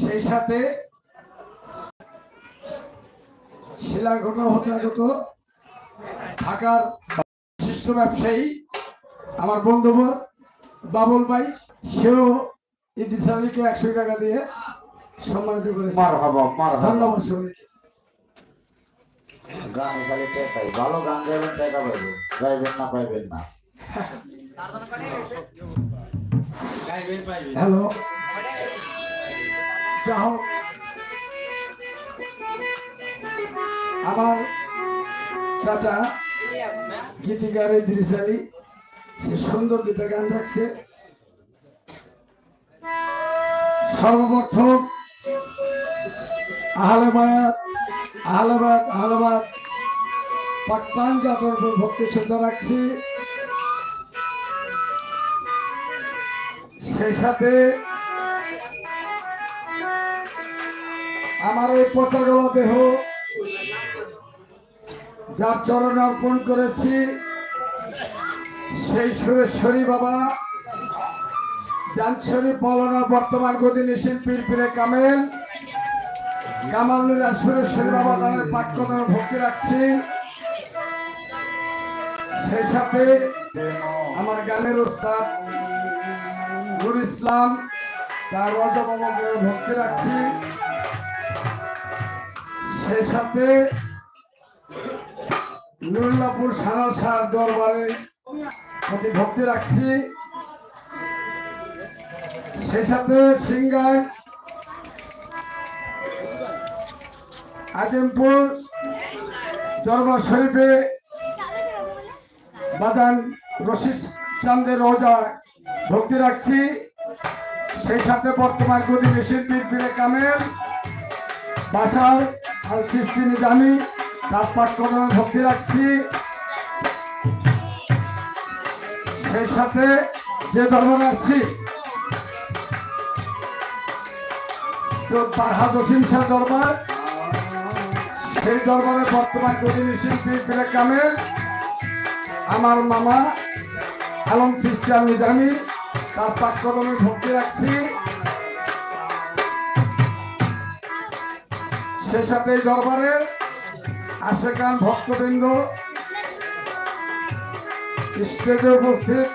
সেই সাথে শিলাঘটনা হতে আগত ঢাকার বিশিষ্ট ব্যবসায়ী আমার বন্ধু বাবুল ভাই সেও ইদ্রিস আলীকে একশো টাকা দিয়ে সম্মানিত হবা ধন্যবাদ সবাইকে। গান খালি টেকাই ভালো গান গাইবেন টেকা পাইবেন গাইবেন না পাইবেন না। হ্যালো। হোক, আমার চাচা গীতিকার ইদ্রিস সে সুন্দর দুটা গান রাখছে সর্বপ্রথম আহলেবায়াত আহলেবাদ আহলেবাদ পাকিস্তান জাতর উপর ভক্তি শ্রদ্ধা রাখছি। সেই সাথে আমার এই পচাগলা দেহ যার চরণ অর্পণ করেছি, সেই সুরেশ্বরী বাবা জানছরি পলনা বর্তমান গদিনী শিল্পীর পীরে কামেল কামালুল্লাহ সুরেশ্বরী বাবা তাদের পাঠ্যক্রমে ভক্তি রাখছি। সেই সাথে আমার গানের উস্তাদ নুর ইসলাম, তার রজমন্দিরে ভক্তি রাখছি। সেই সাথে নুরুল্লাপুর সারা সার দরবারে প্রতি ভক্তি রাখছি। সেই সাথে সিঙ্গার, আজিমপুর দরবার শরীফে বাজান রশিদ চান্দের রোজা ভক্তি রাখছি। সেই সাথে বর্তমান গদি শিল্পী ফিরে কামেল, বাসার সিস্তি নিজামি তার পাঠ্যক্রমে ভক্তি রাখছি, সেই সাথে যে দরবার আছি তারহা জসিম শাহ দরবার, সেই দরবারে বর্তমান গদিনী শিল্পী আমার মামা আলম আমি জানি তার পাঠ্যক্রমে ভক্তি রাখছি। সে সাথে দরবারে আশেকান ভক্তবৃন্দ স্টেজে উপস্থিত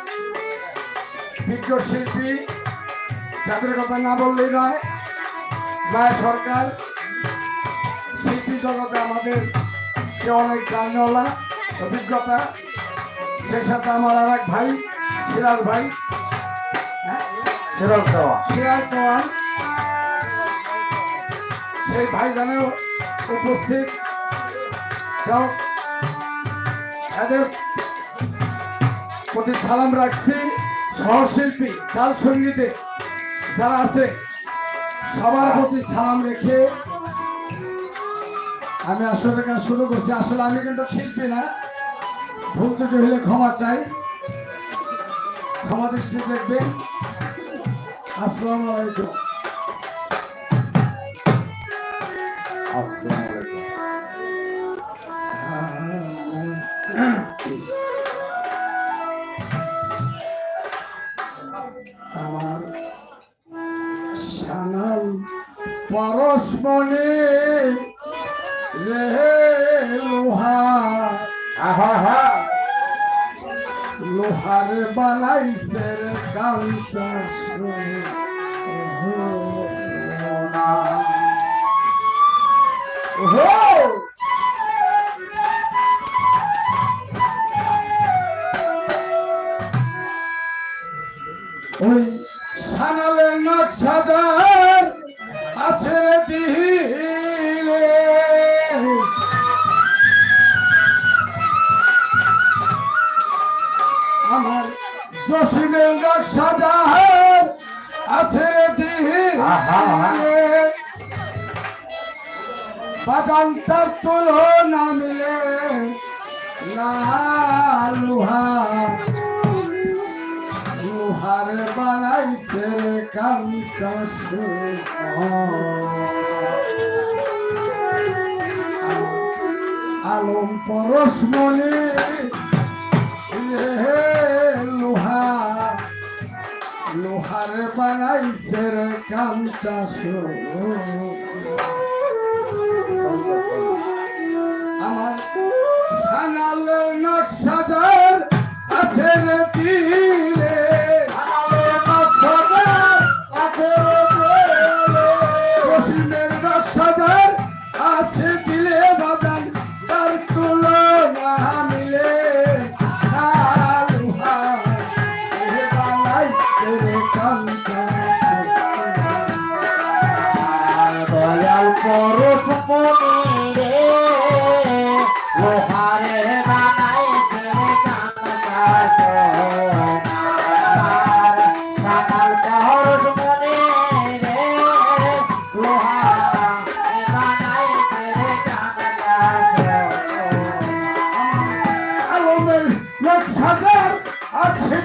বিজ্ঞ শিল্পী যাদের কথা না বললেই নয় নয় সরকার শিল্পী জগতে আমাদের সে অনেক জানওয়ালা অভিজ্ঞতা। সে সাথে আমার আর এক ভাই সিরাজ ভাই হ্যাঁ? ফেরত দেওয়া সিরাজ নোয়ান সেই ভাইজানেও উপস্থিত। প্রতি সালাম রাখছি সহশিল্পী, চাল সঙ্গীতে যারা আছে, সবার প্রতি সালাম রেখে আমি আসলে কাজ শুরু করছি? আসলে আমি কিন্তু শিল্পী না। ভুল ত্রুটি হলে ক্ষমা চাই। ক্ষমা দৃষ্টি দেখবেন। আসসালামু আলাইকুম। আসসালামু আলাইকুম। আমার সানাল পরশমণি রে লোহা আহা। লোহার বানাইছে গামছা ওই সানালের নকশা যার আছে রে দিলে। আমার জসিমের নকশা যার আছে রে আহা। দিলে বাজান তার তুলনা মিলে না লোহা লোহার বানাইছে কাঞ্চা আলম পরশমণি রে লোহা লোহার বানাইছে কামটা আমার সানালের নকশাদার আছে রে তীরে পশ্চিমের নকশাদার আছে দিলে বাদান তার তুলনা মিলে। আলুহা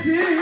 আছে